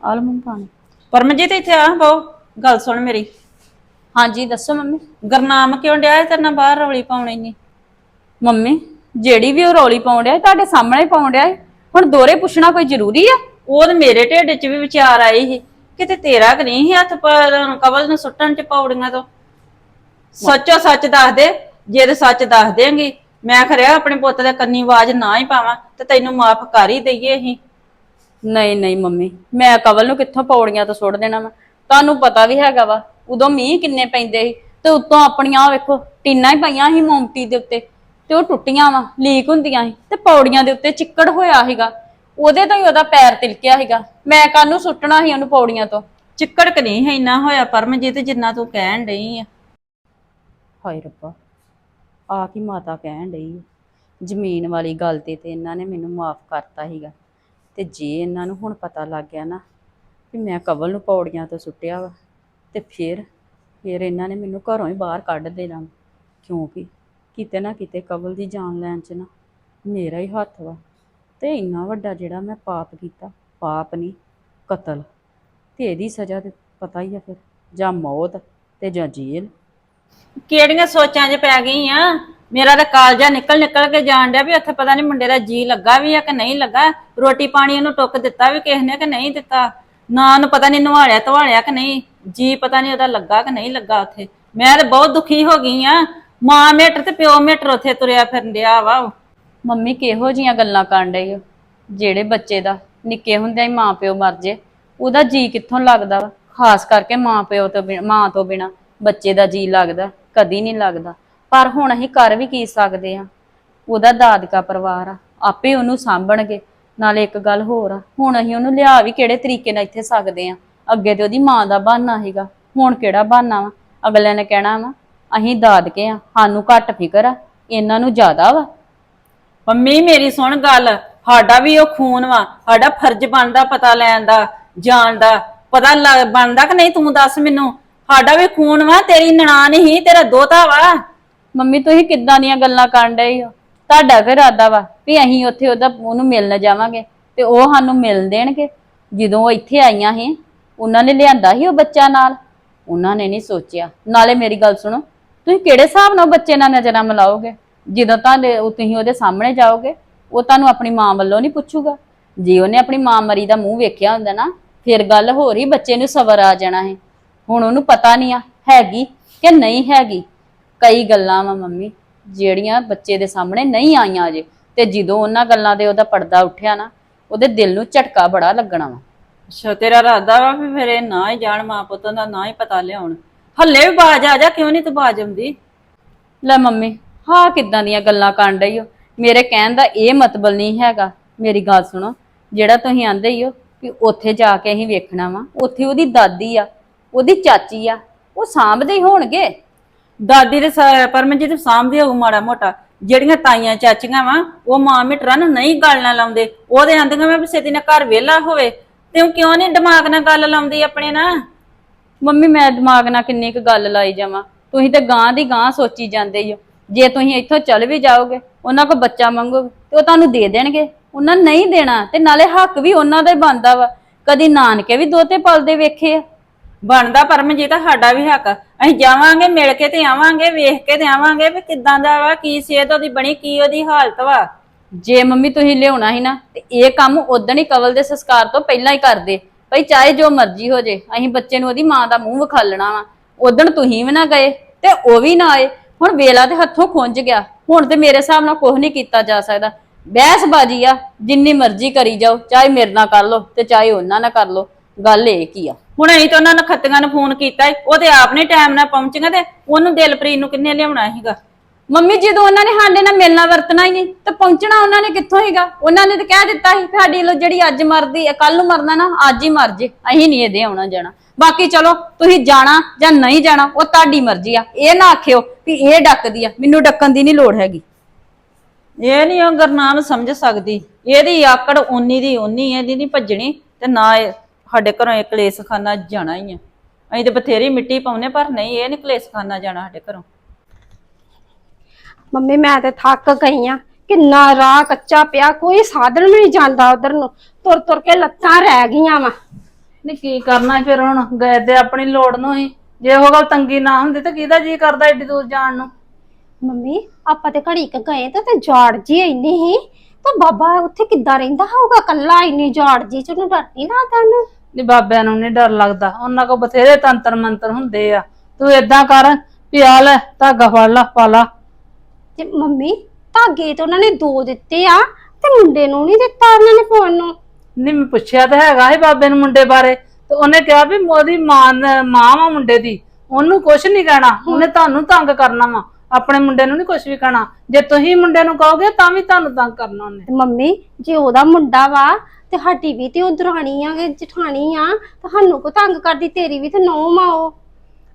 ਆਲ ਮੰਮ ਪਾਣੀ ਪਰਮਜੀਤ ਇੱਥੇ ਆ ਬਹੁ। ਗੱਲ ਸੁਣ ਮੇਰੀ। ਹਾਂਜੀ ਦੱਸੋ ਮੰਮੀ। ਗਰਨਾਮ ਕਿਉਂ ਡਿਆ ਹੈ ਤੇਰੇ ਨਾਲ ਬਾਹਰ ਰੌਲੀ ਪਾਉਣੀ ਨਹੀਂ ਮੰਮੀ ਜਿਹੜੀ ਵੀ ਉਹ ਰੌਲੀ ਪਾਉਣ ਡਿਆ ਤੁਹਾਡੇ ਸਾਹਮਣੇ ਪਾਉਣ ਡਿਆ ਹੁਣ ਦੋਰੇ ਪੁੱਛਣਾ ਕੋਈ ਜ਼ਰੂਰੀ ਆ? ਉਹ ਤੇ ਮੇਰੇ ਢਿੱਡ 'ਚ ਵੀ ਵਿਚਾਰ ਆਏ ਸੀ। ਕਿਤੇ ਤੇਰਾ ਕਿ ਨਹੀਂ ਸੀ ਹੱਥ ਪਰ ਕਬਲ ਨੂੰ ਸੁੱਟਣ 'ਚ ਪੌੜੀਆਂ ਤੋਂ। ਸੱਚੋ ਸੱਚ ਦੱਸ ਦੇ ਜੇ ਤੇ ਸੱਚ ਦੱਸ ਦੇਂਗੀ ਮੈਂ ਖਰਿਆ ਆਪਣੇ ਪੁੱਤ ਦੇ ਕੰਨੀ ਆਵਾਜ਼ ਨਾ ਹੀ ਪਾਵਾਂ ਤੇ ਤੈਨੂੰ ਮਾਫ ਕਰ ਹੀ ਦਈਏ ਅਸੀਂ। ਨਹੀਂ ਨਹੀਂ ਮੰਮੀ ਮੈਂ ਕਵਲ ਨੂੰ ਕਿੱਥੋਂ ਪੌੜੀਆਂ ਤੋਂ ਸੁੱਟ ਦੇਣਾ ਵਾ? ਤੁਹਾਨੂੰ ਪਤਾ ਵੀ ਹੈਗਾ ਵਾ ਉਦੋਂ ਮੀਂਹ ਕਿੰਨੇ ਪੈਂਦੇ ਸੀ ਤੇ ਉੱਤੋਂ ਆਪਣੀਆਂ ਵੇਖੋ ਟੀਨਾਂ ਹੀ ਪਈਆਂ ਸੀ ਮੋਮਟੀ ਦੇ ਉੱਤੇ ਤੇ ਉਹ ਟੁੱਟੀਆਂ ਵਾ ਲੀਕ ਹੁੰਦੀਆਂ ਸੀ ਤੇ ਪੌੜੀਆਂ ਦੇ ਉੱਤੇ ਚਿੱਕੜ ਹੋਇਆ ਸੀਗਾ ਉਹਦੇ ਤੋਂ ਹੀ ਉਹਦਾ ਪੈਰ ਤਿਲਕਿਆ ਸੀਗਾ ਮੈਂ ਕਾਹਨੂੰ ਸੁੱਟਣਾ ਸੀ ਉਹਨੂੰ ਪੌੜੀਆਂ ਤੋਂ ਚਿੱਕੜ ਕਿ ਨਹੀਂ ਹੈ ਇੰਨਾ ਹੋਇਆ ਪਰਮਜੀਤ ਜਿੰਨਾ ਤੂੰ ਕਹਿਣ ਡਈ ਆ ਹਾਏ ਰੱਬਾ ਆ ਕੀ ਮਾਤਾ ਕਹਿਣ ਡਈ ਆ। ਜ਼ਮੀਨ ਵਾਲੀ ਗੱਲ ਤੇ ਤੇ ਇਹਨਾਂ ਨੇ ਮੈਨੂੰ ਮਾਫ ਕਰਤਾ ਸੀਗਾ ਤੇ ਜੇ ਇਹਨਾਂ ਨੂੰ ਹੁਣ ਪਤਾ ਲੱਗ ਗਿਆ ਨਾ ਕਿ ਮੈਂ ਕਵਲ ਨੂੰ ਪੌੜੀਆਂ ਤੋਂ ਸੁੱਟਿਆ ਵਾ ਤੇ ਫਿਰ ਫਿਰ ਇਹਨਾਂ ਨੇ ਮੈਨੂੰ ਘਰੋਂ ਹੀ ਬਾਹਰ ਕੱਢ ਦੇਣਾ ਕਿਉਂਕਿ ਕਿਤੇ ਨਾ ਕਿਤੇ ਕਵਲ ਦੀ ਜਾਨ ਲੈਣ 'ਚ ਨਾ ਮੇਰਾ ਹੀ ਹੱਥ ਵਾ ਤੇ ਇੰਨਾ ਵੱਡਾ ਜਿਹੜਾ ਮੈਂ ਪਾਪ ਕੀਤਾ, ਪਾਪ ਨਹੀਂ ਕਤਲ। ਤੇ ਇਹਦੀ ਸਜ਼ਾ ਤੇ ਪਤਾ ਹੀ ਆ ਫਿਰ, ਜਾਂ ਮੌਤ ਤੇ ਜਾਂ ਜੇਲ੍ਹ। ਕਿਹੜੀਆਂ ਸੋਚਾਂ 'ਚ ਪੈ ਗਈ ਆ? ਮੇਰਾ ਤਾਂ ਕਾਲਜਾ ਨਿਕਲ ਨਿਕਲ ਕੇ ਜਾਣ ਡਿਆ ਵੀ ਉੱਥੇ ਪਤਾ ਨਹੀਂ ਮੁੰਡੇ ਦਾ ਜੀ ਲੱਗਾ ਵੀ ਆ ਕਿ ਨਹੀਂ ਲੱਗਾ। ਰੋਟੀ ਪਾਣੀ ਉਹਨੂੰ ਟੁੱਕ ਦਿੱਤਾ ਵੀ ਕਿਸੇ ਨੇ ਕਿ ਨਹੀਂ ਦਿੱਤਾ। ਨਾ ਉਹਨੂੰ ਪਤਾ ਨਹੀਂ ਨਵਾਲਿਆ ਧਵਾਲਿਆ ਕਿ ਨਹੀਂ, ਜੀ ਪਤਾ ਨਹੀਂ ਉਹਦਾ ਲੱਗਾ ਕਿ ਨਹੀਂ ਲੱਗਾ ਉੱਥੇ। ਮੈਂ ਤਾਂ ਬਹੁਤ ਦੁਖੀ ਹੋ ਗਈ ਆ। ਮਾਂ ਮੇਟਰ ਤੇ ਪਿਓ ਮੇਟਰ ਉੱਥੇ ਤੁਰਿਆ ਫਿਰਨ ਡਿਆ ਵਾ ਮੰਮੀ ਕਿਹੋ ਜੀਆਂ ਗੱਲਾਂ ਕਰਨ ਡਈ ਹੋ ਜਿਹੜੇ ਬੱਚੇ ਦਾ ਨਿੱਕੇ ਹੁੰਦਿਆਂ ਹੀ ਮਾਂ ਪਿਓ ਮਰ ਜੇ, ਉਹਦਾ ਜੀ ਕਿੱਥੋਂ ਲੱਗਦਾ ਵਾ? ਖਾਸ ਕਰਕੇ ਮਾਂ ਪਿਓ ਤੋਂ ਬਿਨ- ਮਾਂ ਤੋਂ ਬਿਨਾ ਬੱਚੇ ਦਾ ਜੀ ਲੱਗਦਾ, ਕਦੀ ਨਹੀਂ ਲੱਗਦਾ। ਪਰ ਹੁਣ ਅਸੀਂ ਕਰ ਵੀ ਕੀ ਸਕਦੇ ਆ? ਉਹਦਾ ਦਾਦਕਾ ਪਰਿਵਾਰ ਆ, ਆਪੇ ਉਹਨੂੰ ਸਾਂਭਣਗੇ। ਨਾਲੇ ਇੱਕ ਗੱਲ ਹੋਰ ਆ ਹੁਣ ਅਸੀਂ ਉਹਨੂੰ ਲਿਆ ਵੀ ਕਿਹੜੇ ਤਰੀਕੇ ਨਾਲ ਇੱਥੇ ਸਕਦੇ ਆ। ਅੱਗੇ ਤੇ ਉਹਦੀ ਮਾਂ ਦਾ ਬਹਾਨਾ ਸੀਗਾ ਹੁਣ ਕਿਹੜਾ ਬਹਾਨਾ ਵਾ? ਅਗਲਿਆਂ ਨੇ ਕਹਿਣਾ ਵਾ ਅਸੀਂ ਦਾਦਕੇ ਆ ਸਾਨੂੰ ਘੱਟ ਫਿਕਰ ਆ ਇਹਨਾਂ ਨੂੰ ਜ਼ਿਆਦਾ ਵਾ। ਮੰਮੀ ਮੇਰੀ ਸੁਣ ਗੱਲ ਸਾਡਾ ਵੀ ਉਹ ਖੂਨ ਵਾ ਸਾਡਾ ਫਰਜ਼ ਬਣਦਾ ਪਤਾ ਲੈਣ ਦਾ ਜਾਣ ਦਾ। ਪਤਾ ਲੱਗ- ਬਣਦਾ ਕਿ ਨਹੀਂ ਤੂੰ ਦੱਸ ਮੈਨੂੰ? ਸਾਡਾ ਵੀ ਖੂਨ ਵਾ ਤੇਰੀ ਨਨਾਣ ਹੀ ਤੇਰਾ ਦੋਤਾ ਵਾ। ਮੰਮੀ ਤੁਸੀਂ ਕਿੱਦਾਂ ਦੀਆਂ ਗੱਲਾਂ ਕਰਨ ਡਏ ਹੋ? ਤੁਹਾਡਾ ਫਿਰ ਇਰਾਦਾ ਵਾ ਵੀ ਅਸੀਂ ਉੱਥੇ ਉਹਦਾ ਉਹਨੂੰ ਮਿਲਣ ਜਾਵਾਂਗੇ ਤੇ ਉਹ ਸਾਨੂੰ ਮਿਲਣ ਦੇਣਗੇ। ਜਦੋਂ ਉਹ ਇੱਥੇ ਆਈਆਂ ਸੀ, ਉਹਨਾਂ ਨੇ ਲਿਆਂਦਾ ਸੀ ਉਹ ਬੱਚਾ ਨਾਲ। ਉਹਨਾਂ ਨੇ ਨਹੀਂ ਸੋਚਿਆ। ਨਾਲੇ ਮੇਰੀ ਗੱਲ ਸੁਣੋ, ਤੁਸੀਂ ਕਿਹੜੇ ਹਿਸਾਬ ਨਾਲ ਬੱਚੇ ਨਾਲ ਨਜ਼ਰਾਂ ਮਿਲਾਓਗੇ? ਜਦੋਂ ਤੁਹਾਡੇ ਉਹ ਤੁਸੀਂ ਉਹਦੇ ਸਾਹਮਣੇ ਜਾਓਗੇ, ਉਹ ਤੁਹਾਨੂੰ ਆਪਣੀ ਮਾਂ ਵੱਲੋਂ ਨਹੀਂ ਪੁੱਛੂਗਾ। ਜੇ ਉਹਨੇ ਆਪਣੀ ਮਾਂ ਮਰੀ ਦਾ ਮੂੰਹ ਵੇਖਿਆ ਹੁੰਦਾ ਨਾ, ਫਿਰ ਗੱਲ ਹੋਰ ਹੀ ਬੱਚੇ ਨੂੰ ਸਬਰ ਆ ਜਾਣਾ ਹੈ ਹੁਣ ਉਹਨੂੰ ਪਤਾ ਨਹੀਂ ਆ ਹੈਗੀ ਕਿ ਨਹੀਂ ਹੈਗੀ। ਕਈ ਗੱਲਾਂ ਵਾ ਮੰਮੀ। ਜਿਹੜੀਆਂ ਬੱਚੇ ਦੇ ਸਾਹਮਣੇ ਨਹੀਂ ਆਈਆਂ ਅਜੇ ਤੇ ਜਦੋਂ ਉਹਨਾਂ ਗੱਲਾਂ ਦੇ ਉਹਦਾ ਪਰਦਾ ਉੱਠਿਆ ਨਾ ਉਹਦੇ ਦਿਲ ਨੂੰ ਝਟਕਾ ਬੜਾ ਲੱਗਣਾ ਵਾ। ਅੱਛਾ ਤੇਰਾ ਇਰਾਦਾ ਵਾ ਵੀ ਫਿਰ ਇਹ ਨਾ ਹੀ ਜਾਣ ਮਾਂ ਪੁੱਤਾਂ ਦਾ ਨਾ ਹੀ ਪਤਾ ਲਿਆਉਣ। ਹੱਲੇ ਵੀ ਬਾਜ ਆ ਜਾ ਕਿਉਂ ਨਹੀਂ ਤੂੰ ਬਾਜ ਆਉਂਦੀ? ਲੈ ਮੰਮੀ ਹਾਂ ਕਿੱਦਾਂ ਦੀਆਂ ਗੱਲਾਂ ਕਰਨ ਡਈ ਹੋ ਮੇਰੇ ਕਹਿਣ ਦਾ ਇਹ ਮਤਲਬ ਨਹੀਂ ਹੈਗਾ ਮੇਰੀ ਗੱਲ ਸੁਣੋ। ਜਿਹੜਾ ਤੁਸੀਂ ਆਂਦੇ ਹੀ ਹੋ ਕਿ ਉੱਥੇ ਜਾ ਕੇ ਅਸੀਂ ਵੇਖਣਾ ਵਾ ਉੱਥੇ ਉਹਦੀ ਦਾਦੀ ਆ ਉਹਦੀ ਚਾਚੀ ਆ ਉਹ ਸਾਂਭਦੇ ਹੀ ਹੋਣਗੇ। ਦਾਦੀ ਦੇ ਸ- ਪਰਮਜੀਤ ਸਾਂਭਦੀ ਹੋਊ ਮਾੜਾ ਮੋਟਾ। ਜਿਹੜੀਆਂ ਤਾਈਆਂ ਚਾਚੀਆਂ ਵਾ, ਉਹ ਮਾਂ ਮਿੱਟਰਾਂ ਨੂੰ ਨਹੀਂ ਗੱਲ ਨਾ ਲਾਉਂਦੇ। ਉਹਦੇ ਆਂਦੀਆਂ ਮੈਂ ਵੀ ਛੇਤੀ ਨਾਲ ਘਰ ਵਿਹਲਾ ਹੋਵੇ। ਤੇ ਉਹ ਕਿਉਂ ਨਹੀਂ ਦਿਮਾਗ ਨਾਲ ਗੱਲ ਲਾਉਂਦੀ ਆਪਣੇ ਨਾਲ? ਮੰਮੀ, ਮੈਂ ਦਿਮਾਗ ਨਾਲ ਕਿੰਨੀ ਕੁ ਗੱਲ ਲਾਈ ਜਾਵਾਂ। ਤੁਸੀਂ ਤੇ ਗਾਂ ਦੀ ਗਾਂ ਸੋਚੀ ਜਾਂਦੇ ਹੋ ਜੇ ਤੁਸੀਂ ਇੱਥੋਂ ਚੱਲ ਵੀ ਜਾਓਗੇ, ਉਹਨਾਂ ਕੋ ਬੱਚਾ ਮੰਗੋਗੇ, ਤੇ ਉਹ ਤੁਹਾਨੂੰ ਦੇ ਦੇਣਗੇ। ਉਹਨਾਂ ਨਹੀਂ ਦੇਣਾ, ਤੇ ਨਾਲੇ ਹੱਕ ਵੀ ਉਹਨਾਂ ਦਾ ਹੀ ਬਣਦਾ ਵਾ। ਕਦੀ ਨਾਨਕੇ ਵੀ ਦੋਤੇ ਪਲਦੇ ਵੇਖੇ ਆ। ਬਣਦਾ ਪਰਮਜੀਤ, ਸਾਡਾ ਵੀ ਹੱਕ। ਅਸੀਂ ਜਾਵਾਂਗੇ, ਮਿਲ ਕੇ ਤੇ ਆਵਾਂਗੇ, ਵੇਖ ਕੇ ਤੇ ਆਵਾਂਗੇ ਵੀ ਕਿੱਦਾਂ ਦਾ ਵਾ, ਕੀ ਸਿਹਤ ਉਹਦੀ ਬਣੀ, ਕੀ ਉਹਦੀ ਹਾਲਤ ਵਾ। ਜੇ ਮੰਮੀ ਤੁਸੀਂ ਲਿਆਉਣਾ ਸੀ ਨਾ, ਤੇ ਇਹ ਕੰਮ ਉਦੋਂ ਹੀ ਕਵਲ ਦੇ ਸੰਸਕਾਰ ਤੋਂ ਪਹਿਲਾਂ ਹੀ ਕਰਦੇ ਭਈ ਚਾਹੇ ਜੋ ਮਰਜ਼ੀ ਹੋ ਜੇ, ਅਸੀਂ ਬੱਚੇ ਨੂੰ ਉਹਦੀ ਮਾਂ ਦਾ ਮੂੰਹ ਵਿਖਾਲਣਾ ਵਾ। ਉਦੋਂ ਤੁਸੀਂ ਵੀ ਨਾ ਗਏ, ਤੇ ਉਹ ਵੀ ਨਾ ਆਏ। ਹੁਣ ਵੇਲਾ ਤੇ ਹੱਥੋਂ ਖੁੰਝ ਗਿਆ। ਹੁਣ ਤੇ ਮੇਰੇ ਹਿਸਾਬ ਨਾਲ ਕੁਝ ਨਹੀਂ ਕੀਤਾ ਜਾ ਸਕਦਾ। ਬਹਿਸਬਾਜੀ ਆ, ਜਿੰਨੀ ਮਰਜ਼ੀ ਕਰੀ ਜਾਓ, ਚਾਹੇ ਮੇਰੇ ਨਾਲ ਕਰ ਲਓ ਤੇ ਚਾਹੇ ਉਹਨਾਂ ਨਾਲ ਕਰ ਲਓ। ਗੱਲ ਇਹ ਕੀ ਆ? ਹੁਣ ਅਸੀਂ ਤਾਂ ਉਹਨਾਂ ਨਖੱਤੀਆਂ ਨੂੰ ਫੋਨ ਕੀਤਾ ਈ, ਉਹ ਤੇ ਆਪ ਨੇ ਟਾਈਮ ਨਾਲ ਪਹੁੰਚੀਆਂ ਤੇ ਉਹਨੂੰ ਦਿਲਪ੍ਰੀਤ ਨੂੰ ਕਿੰਨੇ ਲਿਆਉਣਾ ਸੀਗਾ? ਮੰਮੀ ਜਦੋਂ ਉਹਨਾਂ ਨੇ ਸਾਡੇ ਨਾਲ ਮਿਲਣਾ ਵਰਤਣਾ ਹੀ ਨਹੀਂ ਤੇ ਪਹੁੰਚਣਾ ਉਹਨਾਂ ਨੇ ਕਿੱਥੋਂ ਹੀਗਾ ਉਹਨਾਂ ਨੇ ਤਾਂ ਕਹਿ ਦਿੱਤਾ ਸੀ ਕਿ ਸਾਡੀ ਲੋ ਜਿਹੜੀ ਅੱਜ ਮਰਦੀ ਹੈ ਕੱਲ ਨੂੰ ਮਰਨਾ ਨਾ ਅੱਜ ਹੀ ਮਰ ਜੇ। ਅਸੀਂ ਨਹੀਂ ਇਹਦੇ ਆਉਣਾ ਜਾਣਾ। ਬਾਕੀ ਚਲੋ ਤੁਸੀਂ ਜਾਣਾ ਜਾਂ ਨਹੀਂ ਜਾਣਾ ਉਹ ਤੁਹਾਡੀ ਮਰਜ਼ੀ ਆ। ਇਹ ਨਾ ਆਖਿਓ ਵੀ ਇਹ ਡੱਕਦੀ ਆ। ਮੈਨੂੰ ਡੱਕਣ ਦੀ ਨਹੀਂ ਲੋੜ ਹੈਗੀ। ਇਹ ਨਹੀਂ ਉਹ ਗੁਰਨਾਮ ਸਮਝ ਸਕਦੀ। ਇਹਦੀ ਆਕੜ ਉਨੀ ਦੀ ਉਨੀ ਹੈ ਇਹਦੀ ਨਹੀਂ ਭੱਜਣੀ ਤੇ ਨਾ ਇਹ ਸਾਡੇ ਘਰੋਂ ਇਹ ਕਲੇਸ਼ਖਾਨਾ ਜਾਣਾ ਹੀ ਆ। ਅਸੀਂ ਤੇ ਬਥੇਰੀ ਮਿੱਟੀ ਪਾਉਨੇ ਪਰ ਨਹੀਂ ਇਹ ਨਹੀਂ ਕਲੇਸ਼ਖਾਨਾ ਜਾਣਾ ਸਾਡੇ ਘਰੋਂ। ਮੰਮੀ ਮੈਂ ਤੇ ਥੱਕ ਗਈ ਆ। ਕਿੰਨਾ ਰਾਹ ਕੱਚਾ ਪਿਆ ਕੋਈ ਸਾਧਨ ਵੀ ਨਹੀਂ ਜਾਂਦਾ ਉਧਰ ਨੂੰ। ਤੁਰ ਤੁਰ ਕੇ ਲੱਤਾਂ ਰਹਿ ਗਈਆਂ ਵਾ। ਨਹੀਂ ਕੀ ਕਰਨਾ ਫਿਰ ਹੁਣ? ਗਏ ਤੇ ਆਪਣੀ ਲੋੜ ਨੂੰ ਹੀ। ਜੇ ਉਹ ਗੱਲ ਤੰਗੀ ਨਾ ਹੁੰਦੀ ਤੇ ਕਿਹਦਾ ਜੀ ਕਰਦਾ ਏਡੀ ਦੂਰ ਜਾਣ ਨੂੰ? ਮੰਮੀ ਆਪਾਂ ਤੇ ਘੜੀ ਕ ਗਏ ਤੇ ਤੇ ਜਾੜ ਜੀ ਇੰਨੀ ਹੀ। ਤਾਂ ਬਾਬਾ ਉੱਥੇ ਕਿੱਦਾਂ ਰਹਿੰਦਾ ਹੋਊਗਾ? ਕੱਲਾ ਇੰਨੀ ਜਾੜ ਜੀ ਚ ਉਹਨੂੰ ਡਰ ਨਹੀਂ ਲੱਗਦਾ ਉਹਨੂੰ? ਨਹੀਂ ਬਾਬਿਆਂ ਨੂੰ ਨਹੀਂ ਡਰ ਲੱਗਦਾ। ਉਹਨਾਂ ਕੋ ਬਥੇਰੇ ਤੰਤਰ ਮੰਤਰ ਹੁੰਦੇ ਆ। ਤੂੰ ਏਦਾਂ ਕਰ ਵੀ ਆ ਲੈ ਧਾਗਾ ਫੜ ਲਾ ਪਾ ਲਾ। ਤੇ ਮੰਮੀ ਧਾਗੇ ਤਾਂ ਉਹਨਾਂ ਨੇ ਦੋ ਦਿੱਤੇ ਆ ਤੇ ਮੁੰਡੇ ਨੂੰ ਨਹੀਂ ਦਿੱਤਾ ਉਹਨਾਂ ਨੇ ਫੋਨ ਨੂੰ? ਨਹੀਂ ਮੈਂ ਪੁੱਛਿਆ ਤਾਂ ਹੈਗਾ ਸੀ ਬਾਬੇ ਨੂੰ ਮੁੰਡੇ ਬਾਰੇ। ਤੇ ਉਹਨੇ ਕਿਹਾ ਵੀ ਮੋਦੀ ਮਾਂ ਮਾਂ ਵਾ ਮੁੰਡੇ ਦੀ। ਉਹਨੂੰ ਕੁਝ ਨਹੀਂ ਕਹਿਣਾ। ਉਹਨੇ ਤੁਹਾਨੂੰ ਤੰਗ ਕਰਨਾ ਵਾ। ਆਪਣੇ ਮੁੰਡੇ ਨੂੰ ਨਹੀਂ ਕੁਝ ਵੀ ਕਹਿਣਾ। ਜੇ ਤੁਸੀਂ ਮੁੰਡੇ ਨੂੰ ਕਹੋਗੇ ਤਾਂ ਵੀ ਤੁਹਾਨੂੰ ਤੰਗ ਕਰਨਾ ਉਹਨੇ। ਤੇ ਮੰਮੀ ਜੇ ਉਹਦਾ ਮੁੰਡਾ ਵਾ ਤੇ ਸਾਡੀ ਵੀ ਤੇ ਉਹ ਦਰਾਣੀ ਆ ਕਿ ਜਠਾਣੀ ਆ ਤੁਹਾਨੂੰ ਕੋ ਤੰਗ ਕਰਦੀ ਤੇਰੀ ਵੀ ਤੇ ਨੌ ਮਾਂ ਉਹ।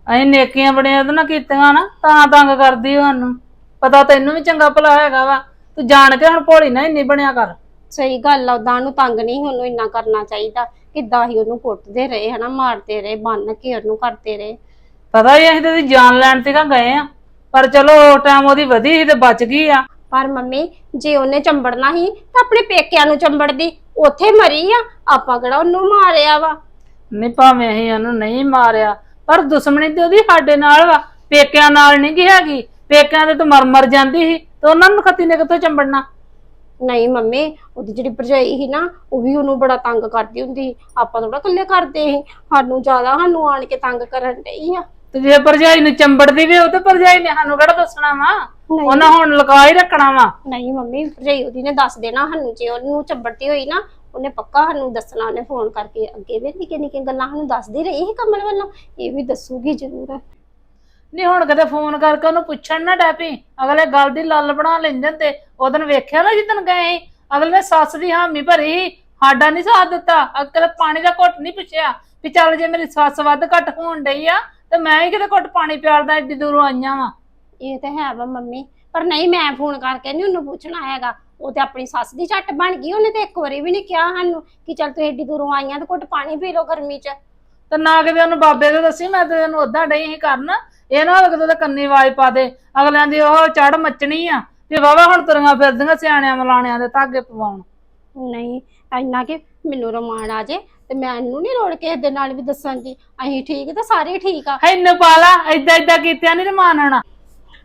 ਅਸੀਂ ਨੇਕੀਆਂ ਬੜੀਆਂ ਉਹਦੇ ਨਾਲ ਕੀਤੀਆਂ ਨਾ ਤਾਂ ਤੰਗ ਕਰਦੀ ਉਹ ਸਾਨੂੰ। ਪਤਾ ਤੈਨੂੰ ਵੀ ਚੰਗਾ ਭਲਾ ਹੈਗਾ ਵਾ। ਤੂੰ ਜਾਣ ਕੇ ਹੁਣ ਭੋਲੀ ਨਾ ਇੰਨੀ ਬਣਿਆ ਕਰ। ਸਹੀ ਗੱਲ ਆ ਉਦਾਂ ਨੂੰ ਤੰਗ ਨਹੀਂ ਉਹਨੂੰ ਇੰਨਾ ਕਰਨਾ ਚਾਹੀਦਾ। ਕਿੱਦਾਂ ਹੀ ਉਹਨੂੰ ਕੁੱਟਦੇ ਰਹੇ ਹਨਾ ਮਾਰਦੇ ਰਹੇ ਬੰਨ ਕੇ ਉਹਨੂੰ ਕਰਦੇ ਰਹੇ। ਪਤਾ ਹੀ ਅਸੀਂ ਤੇ ਉਹਦੀ ਜਾਨ ਲੈਣ ਤੇ ਗਏ ਆ। ਪਰ ਚਲੋ ਟਾਈਮ ਉਹਦੀ ਵਧੀ ਸੀ ਤੇ ਬਚ ਗਈ ਆ। ਪਰ ਮੰਮੀ ਜੇ ਉਹਨੇ ਚੰਬੜਨਾ ਸੀ ਤਾਂ ਆਪਣੇ ਪੇਕਿਆਂ ਨੂੰ ਚੰਬੜਦੀ। ਉੱਥੇ ਮਰੀ ਆ ਆਪਾਂ ਕਿਹੜਾ ਉਹਨੂੰ ਮਾਰਿਆ ਵਾ? ਨਹੀਂ ਭਾਵੇਂ ਅਸੀਂ ਉਹਨੂੰ ਨਹੀਂ ਮਾਰਿਆ ਪਰ ਦੁਸ਼ਮਣੀ ਤੇ ਉਹਦੀ ਸਾਡੇ ਨਾਲ ਵਾ। ਪੇਕਿਆਂ ਨਾਲ ਨਹੀਂ ਗਈ ਹੈਗੀ। ਪੇਕਿਆਂ ਤੇ ਤਾਂ ਮਰ ਮਰ ਜਾਂਦੀ ਸੀ ਤੇ ਉਹਨਾਂ ਨੂੰ ਖੱਤੀ ਨੇ ਕਿੱਥੋਂ ਚੰਬੜਨਾ? ਨਹੀਂ ਮੰਮੀ ਉਹਦੀ ਜਿਹੜੀ ਭਰਜਾਈ ਸੀ ਨਾ ਉਹ ਵੀ ਉਹਨੂੰ ਬੜਾ ਤੰਗ ਕਰਦੀ ਹੁੰਦੀ ਸੀ। ਆਪਾਂ ਥੋੜਾ ਇਕੱਲੇ ਕਰਦੇ ਸੀ। ਸਾਨੂੰ ਜ਼ਿਆਦਾ ਸਾਨੂੰ ਆਣ ਕੇ ਤੰਗ ਕਰਨ ਡਈ ਆ। ਤੇ ਜੇ ਭਰਜਾਈ ਨੂੰ ਚੰਬੜਦੀ ਵੀ ਉਹ ਤੇ ਭਰਜਾਈ ਨੇ ਸਾਨੂੰ ਕਿਹੜਾ ਦੱਸਣਾ ਵਾ? ਉਹਨਾਂ ਹੁਣ ਲਗਾ ਹੀ ਰੱਖਣਾ ਵਾ। ਨਹੀਂ ਮੰਮੀ ਭਰਜਾਈ ਉਹਦੀ ਨੇ ਦੱਸ ਦੇਣਾ ਸਾਨੂੰ ਜੇ ਉਹਨੂੰ ਚੰਬੜਦੀ ਹੋਈ ਨਾ ਉਹਨੇ ਪੱਕਾ ਸਾਨੂੰ ਦੱਸਣਾ ਉਹਨੇ ਫੋਨ ਕਰਕੇ ਅੱਗੇ ਵੀ ਨਿੱਕੇ ਨਿੱਕੇ ਗੱਲਾਂ ਸਾਨੂੰ ਦੱਸਦੀ ਰਹੀ ਸੀ ਕਮਲ ਵੱਲੋਂ ਇਹ ਵੀ ਦੱਸੂਗੀ ਜ਼ਰੂਰ। ਨਹੀਂ ਹੁਣ ਕਦੇ ਫੋਨ ਕਰਕੇ ਉਹਨੂੰ ਪੁੱਛਣ ਨਾ ਡੈਪੀ ਅਗਲੇ ਗੱਲ ਦੀ ਲੱਲ ਬਣਾ ਲੈਂਦੇ ਤੇ ਉਹਦਨ ਵੇਖਿਆ ਨਾ ਜਿੱਦਣ ਗਏ ਸੀ, ਅਗਲੇ ਨੇ ਸੱਸ ਦੀ ਹਾਮੀ ਭਰੀ ਸਾਡਾ ਨਹੀਂ ਸਾਥ ਦਿੱਤਾ। ਅਕਲ ਪਾਣੀ ਦਾ ਘੁੱਟ ਨਹੀਂ ਪੁੱਛਿਆ ਵੀ ਚੱਲ ਜੇ ਮੇਰੀ ਸੱਸ ਵੱਧ ਘੱਟ ਹੋਣ ਡਈ ਆ ਤੇ ਮੈਂ ਹੀ ਕਿਤੇ ਘੁੱਟ ਪਾਣੀ ਪਿਆਲਦਾ ਏਡੀ ਦੂਰੋਂ ਆਈਆਂ ਵਾ। ਇਹ ਤਾਂ ਹੈ ਵਾ ਮੰਮੀ ਪਰ ਨਹੀਂ ਮੈਂ ਫੋਨ ਕਰਕੇ ਨਹੀਂ ਉਹਨੂੰ ਪੁੱਛਣਾ ਹੈਗਾ। ਉਹ ਤੇ ਆਪਣੀ ਸੱਸ ਦੀ ਝੱਟ ਬਣ ਗਈ ਉਹਨੇ ਤੇ ਇੱਕ ਵਾਰੀ ਵੀ ਨਹੀਂ ਕਿਹਾ ਸਾਨੂੰ ਕਿ ਚੱਲ ਤੂੰ ਏਡੀ ਦੂਰੋਂ ਆਈਆਂ ਤੇ ਘੁੱਟ ਪਾਣੀ ਪੀ ਲਓ ਗਰਮੀ 'ਚ। ਤੇ ਨਾ ਕਿਤੇ ਉਹਨੂੰ ਬਾਬੇ ਦੇ ਦੱਸੀ ਮੈਂ ਤੇ ਉਹਨੂੰ ਉਦਾਂ ਡਈ ਸੀ ਕਰਨ ਇਹ ਨਾ ਹੋਵੇ ਕਿਤੇ ਉਹਦੇ ਕੰਨੀ ਆਵਾਜ਼ ਪਾ ਦੇ। ਅਗਲਿਆਂ ਦੀ ਉਹ ਚੜ ਮੱਚਣੀ ਆ ਵੀ ਵਾਵਾ ਹੁਣ ਤੁਰੀਆਂ ਫਿਰਦੀਆਂ ਸਿਆਣਿਆਂ ਮਲਾਣਿਆਂ ਦੇ ਧਾਗੇ ਪਵਾਉਣ। ਨਹੀਂ ਇੰਨਾ ਕਿ ਮੈਨੂੰ ਰਮਾਨ ਆ ਜੇ ਤੇ ਮੈਨੂੰ ਨਹੀਂ ਲੋੜ ਕਿਸੇ ਦੇ ਨਾਲ ਵੀ ਦੱਸਣ ਦੀ ਅਸੀਂ ਠੀਕ ਤੇ ਸਾਰੇ ਠੀਕ ਆ। ਇਹਨੂੰ ਪਾਲਾ ਏਦਾਂ ਏਦਾਂ ਕੀਤਿਆਂ ਨਹੀਂ ਰਮਾਨ ਹੋਣਾ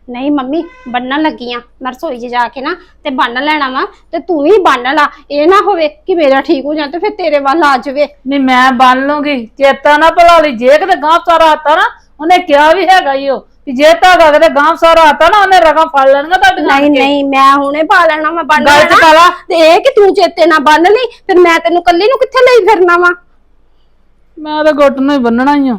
ਨਹੀਂ ਮੰਮੀ ਬੰਨਣ ਲੱਗੀਆਂ। ਮੈਂ ਰਸੋਈ 'ਚ ਜਾ ਕੇ ਨਾ ਤੇ ਬੰਨ ਲੈਣਾ ਵਾ ਤੇ ਤੂੰ ਵੀ ਬੰਨ ਲਾ। ਇਹ ਨਾ ਹੋਵੇ ਕਿ ਮੇਰਾ ਠੀਕ ਹੋ ਜਾ ਤੇ ਫਿਰ ਤੇਰੇ ਵੱਲ ਆ ਜਾਵੇ। ਨਹੀਂ ਮੈਂ ਬੰਨ ਲੂੰਗੀ। ਚੇਤਾ ਨਾ ਭੁਲਾ ਲਈ। ਜੇ ਕਿਤੇ ਗਾਂ ਸਾਰਾ ਹੱਤਾ ਨਾ ਉਹਨੇ ਕਿਹਾ ਵੀ ਹੈਗਾ ਈ ਉਹ। ਜੇ ਧਾਗਾ ਕਿਤੇ ਗਾਂ ਸਾਰਾ ਹੱਤਾ ਨਾ ਉਹਨੇ ਰਗਾਂ ਫੜ ਲੈਣਗਾ ਤੁਹਾਡੇ ਨਹੀਂ ਨਹੀਂ ਮੈਂ ਹੁਣੇ ਪਾ ਲੈਣਾ ਮੈਂ ਬੰਨ ਗੱਲ ਚ ਲੈਣਾ ਤੇ ਇਹ ਕਿ ਤੂੰ ਚੇਤੇ ਨਾ ਬੰਨ ਲਈ ਫਿਰ ਮੈਂ ਤੈਨੂੰ ਕੱਲੀ ਨੂੰ ਕਿੱਥੇ ਲਈ ਫਿਰਨਾ ਵਾ? ਮੈਂ ਤਾਂ ਗੁੱਟ ਨੂੰ ਹੀ ਬੰਨਣਾ ਹੀ ਆ।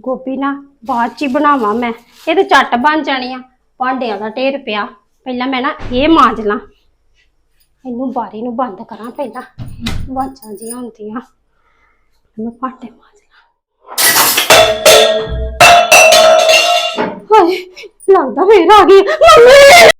ਗੋਭੀ ਨਾ ਬਾਅਦ ਚ ਹੀ ਬਣਾਵਾਂ ਮੈਂ। ਇਹ ਤੇ ਝੱਟ ਬਣ ਜਾਣੀ ਆ। ਭਾਂਡਿਆਂ ਦਾ ਢੇਰ ਪਿਆ। ਪਹਿਲਾਂ ਮੈਂ ਨਾ ਇਹ ਮਾਂਜ ਲਾਂ। ਇਹਨੂੰ ਬਾਰੀ ਨੂੰ ਬੰਦ ਕਰਾਂ ਪਹਿਲਾਂ। ਵਾਜਾਂ ਜੀਆਂ ਹੁੰਦੀਆਂ। ਮੈਂ ਭਾਂਡੇ ਮਾਂਜ ਹਾਏ ਲੱਗਦਾ ਫੇਰ ਆ ਗਈ। ਮੰਮੀ!